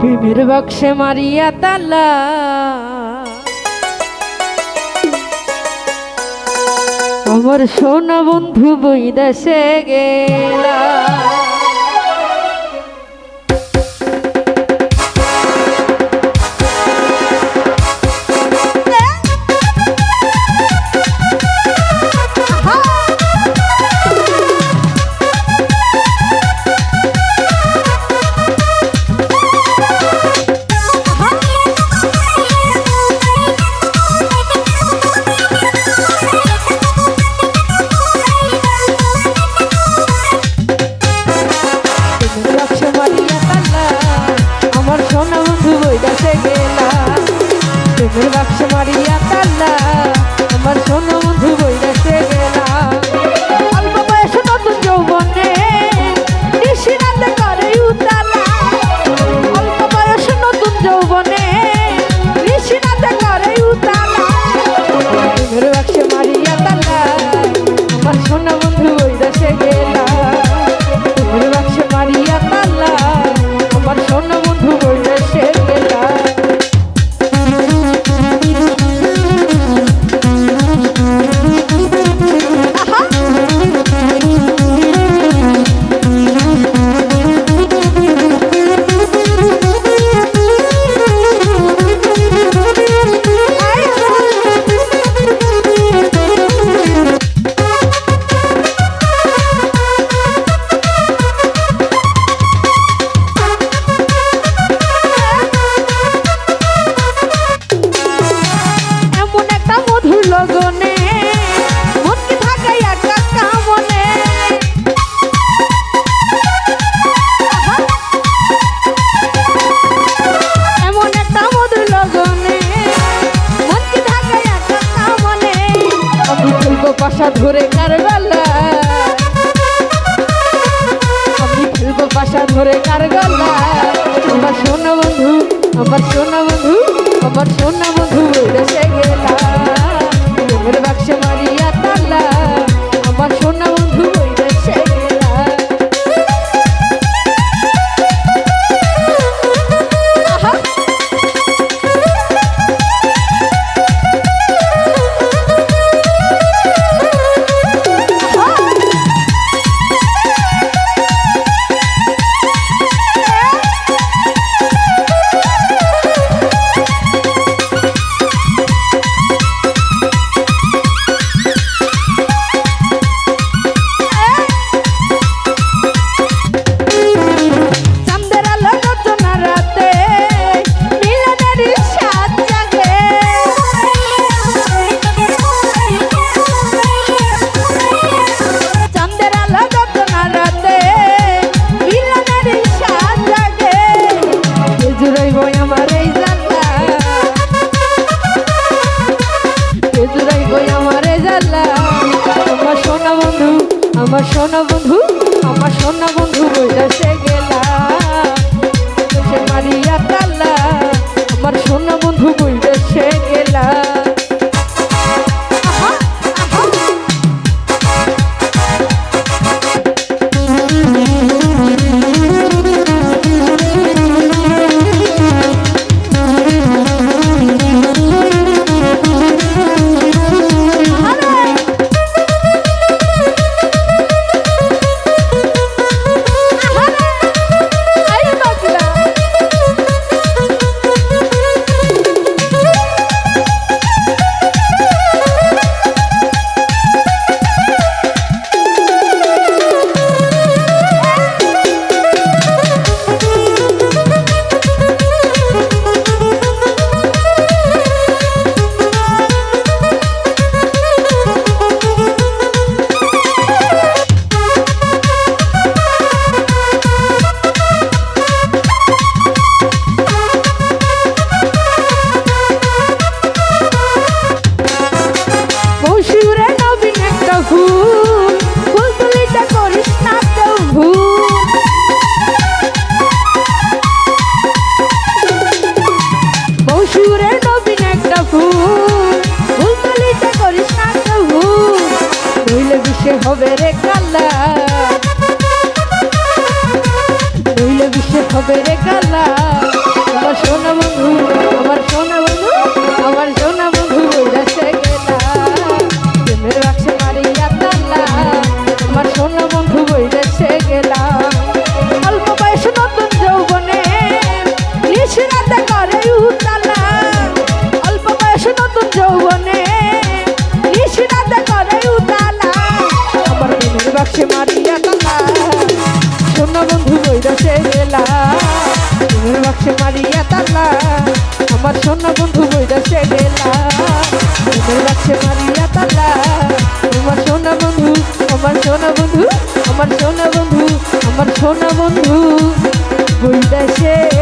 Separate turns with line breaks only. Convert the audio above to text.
প্রেমের বক্সে মারিয়া তালা। আমার সোনা বন্ধু বই দেশে গেলা। ভুল বাক্স পাশাদ ঘরে কারবালা আমি খেলব পাশাদ ঘরে কারবালা আমার সোনা বন্ধু, আমার সোনা বন্ধু, আমার সোনা বন্ধু, দেশে গেলা। আমার শোনো বিশ্বের হবে রে কালা? রইলে বিশ্বের হবে রে কালা। সোনা বন্ধু আমার সোনা বন্ধু বইরাছে গেলা প্রেমের বাক্সে মারিয়া তালা, আমার সোনা বন্ধু বইরাছে গেলা প্রেমের বাক্সে মারিয়া তালা আমার সোনা বন্ধু আমার সোনা বন্ধু আমার সোনা বন্ধু আমার সোনা বন্ধু কইরা গেলা